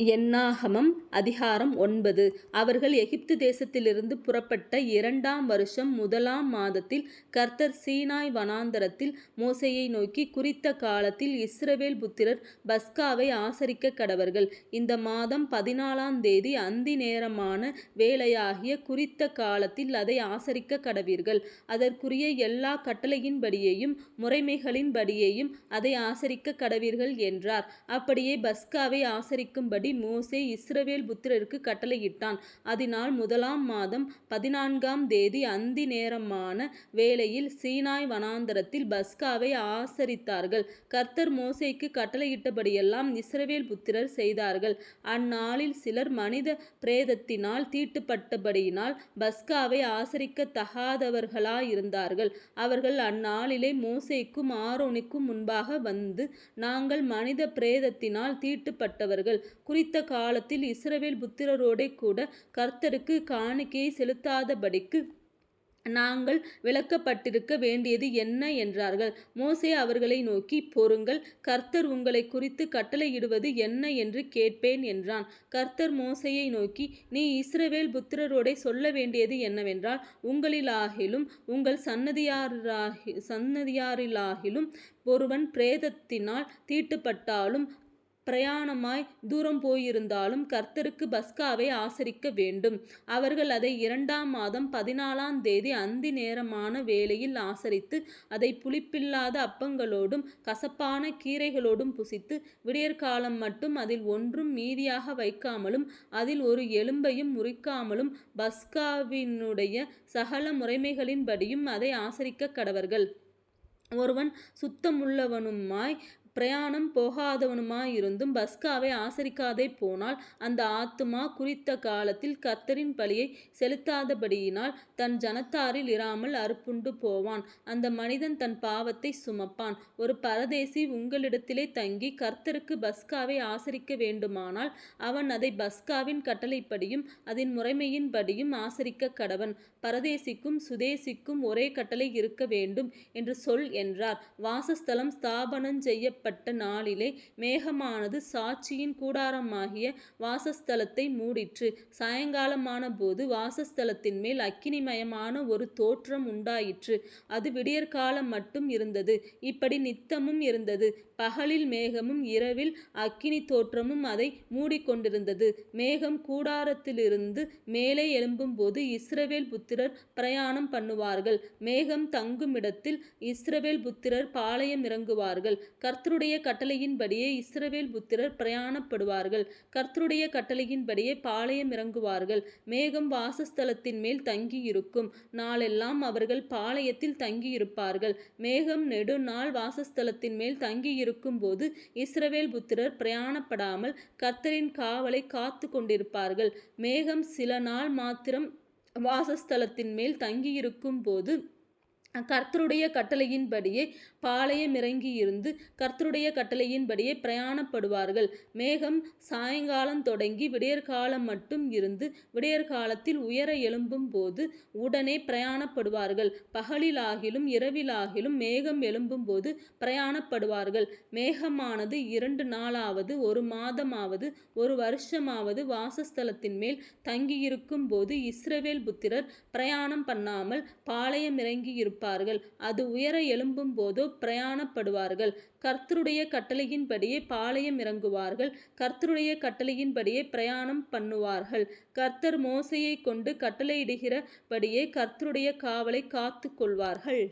என்னாகமம் அதிகாரம் ஒன்பது அவர்கள் எகிப்து தேசத்திலிருந்து புறப்பட்ட இரண்டாம் வருஷம் முதலாம் மாதத்தில் கர்த்தர் சீனாய் வனாந்தரத்தில் மோசையை நோக்கி குறித்த காலத்தில் இஸ்ரவேல் புத்திரர் பஸ்காவை ஆசரிக்க கடவர்கள். இந்த மாதம் பதினாலாம் தேதி அந்தி நேரமான வேலையாகிய குறித்த காலத்தில் அதை ஆசரிக்க கடவீர்கள். அதற்குரிய எல்லா கட்டளையின்படியேயும் முறைமைகளின்படியேயும் அதை ஆசரிக்க கடவீர்கள் என்றார். அப்படியே பஸ்காவை ஆசரிக்கும்படி மோசே இஸ்ரவேல் புத்திரருக்கு கட்டளையிட்டான். அதனால் முதலாம் மாதம் பதினான்காம் தேதி அந்தி நேரமான வேளையில் சீனாய் வனாந்தரத்தில் பஸ்காவை ஆசரித்தார்கள். கர்த்தர் மோசைக்கு கட்டளையிட்டபடியெல்லாம் இஸ்ரவேல் புத்திரர் செய்தார்கள். அந்நாளில் சிலர் மனித பிரேதத்தினால் தீட்டுப்பட்டபடியினால் பஸ்காவை ஆசரிக்கத் தகாதவர்களாயிருந்தார்கள். அவர்கள் அந்நாளிலே மோசைக்கும் ஆரோனுக்கும் முன்பாக வந்து நாங்கள் மனித பிரேதத்தினால் தீட்டுப்பட்டவர்கள். குறித்த காலத்தில் இஸ்ரவேல் புத்திரரோடே கூட கர்த்தருக்கு காணிக்கையை செலுத்தாதபடிக்கு நாங்கள் விளக்கப்பட்டிருக்க வேண்டியது என்ன? என்றார்கள். மோசே அவர்களை நோக்கி பொறுங்கள் கர்த்தர் உங்களை குறித்து கட்டளையிடுவது என்ன என்று கேட்பேன் என்றான். கர்த்தர் மோசையை நோக்கி நீ இஸ்ரவேல் புத்திரரோடே சொல்ல வேண்டியது என்னவென்றால் உங்களிலாகிலும் உங்கள் சந்ததியாரிலாகிலும் ஒருவன் பிரேதத்தினால் தீட்டுப்பட்டாலும் பிரயாணமாய் தூரம் போயிருந்தாலும் கர்த்தருக்கு பஸ்காவை ஆசரிக்க வேண்டும். அவர்கள் அதை இரண்டாம் மாதம் பதினாலாம் தேதி அந்தி நேரமான வேளையில் ஆசரித்து அதை புளிப்பில்லாத அப்பங்களோடும் கசப்பான கீரைகளோடும் புசித்து விடியற்காலம் மட்டும் அதில் ஒன்றும் மீதியாக வைக்காமலும் அதில் ஒரு எலும்பையும் முறிக்காமலும் பஸ்காவினுடைய சகல முறைமைகளின்படியும் அதை ஆசரிக்க கடவர்கள். ஒருவன் சுத்தமுள்ளவனுமாய் பிரயாணம் போகாதவனுமாயிருந்தும் பஸ்காவை ஆசரிக்காதே போனால் அந்த ஆத்துமா குறித்த காலத்தில் கர்த்தரின் பலியை செலுத்தாதபடியினால் தன் ஜனத்தாரில் இராமல் அறுப்புண்டு போவான். அந்த மனிதன் தன் பாவத்தை சுமப்பான். ஒரு பரதேசி உங்களிடத்திலே தங்கி கர்த்தருக்கு பஸ்காவை ஆசரிக்க வேண்டுமானால் அவன் அதை பஸ்காவின் கட்டளைப்படியும் அதன் முறைமையின்படியும் ஆசரிக்க கடவன். பரதேசிக்கும் சுதேசிக்கும் ஒரே கட்டளை இருக்க வேண்டும் என்று சொல் என்றார். வாசஸ்தலம் ஸ்தாபனஞ் ஏற்பட்ட நாளிலே மேகமானது சாட்சியின் கூடாரமாகிய வாசஸ்தலத்தை மூடிற்று. சாயங்காலமான போது வாசஸ்தலத்தின் மேல் அக்கினிமயமான ஒரு தோற்றம் உண்டாயிற்று. அது விடியற்காலம் மட்டும் இருந்தது. இப்படி நித்தமும் இருந்தது. பகலில் மேகமும் இரவில் அக்கினி தோற்றமும் அதை மூடிக்கொண்டிருந்தது. மேகம் கூடாரத்திலிருந்து மேலே எழும்பும்போது இஸ்ரவேல் புத்திரர் பிரயாணம் பண்ணுவார்கள். மேகம் தங்குமிடத்தில் இஸ்ரவேல் புத்திரர் பாளையம் இறங்குவார்கள் கர்த்த கர்த்தருடைய கட்டளையின்படியே இஸ்ரவேல் புத்திரர் பிரயாணப்படுவார்கள். கர்த்தருடைய கட்டளையின்படியே பாளையம் இறங்குவார்கள் மேகம் வாசஸ்தலத்தின் மேல் தங்கியிருக்கும் நாளெல்லாம் அவர்கள் பாளையத்தில் தங்கியிருப்பார்கள். மேகம் நெடுநாள் வாசஸ்தலத்தின்மேல் தங்கியிருக்கும்போது இஸ்ரவேல் புத்திரர் பிரயாணப்படாமல் கர்த்தரின் காவலை காத்து கொண்டிருப்பார்கள். மேகம் சில நாள் மாத்திரம் வாசஸ்தலத்தின் மேல் தங்கியிருக்கும்போது கர்த்தருடைய கட்டளையின்படியே பாளையமிறங்கியிருந்து கர்த்தருடைய கட்டளையின்படியே பிரயாணப்படுவார்கள். மேகம் சாயங்காலம் தொடங்கி விடியற்காலம் மட்டும் இருந்து விடியற்காலத்தில் உயர எழும்பும்போது உடனே பிரயாணப்படுவார்கள். பகலிலாகிலும் இரவிலாகிலும் மேகம் எழும்பும் போது பிரயாணப்படுவார்கள். மேகமானது இரண்டு நாளாவது ஒரு மாதமாவது ஒரு வருஷமாவது வாசஸ்தலத்தின் மேல் தங்கியிருக்கும் போது இஸ்ரவேல் புத்திரர் பிரயாணம் பண்ணாமல் இருப்பார்கள் அது உயர எழும்பும் போதோ பிரயாணப்படுவார்கள். கர்த்தருடைய கட்டளையின்படியே பாளையமிறங்குவார்கள். கர்த்தருடைய கட்டளையின்படியே பிரயாணம் பண்ணுவார்கள். கர்த்தர் மோசையை கொண்டு கட்டளையிடுகிறபடியே கர்த்தருடைய காவலை காத்து கொள்வார்கள்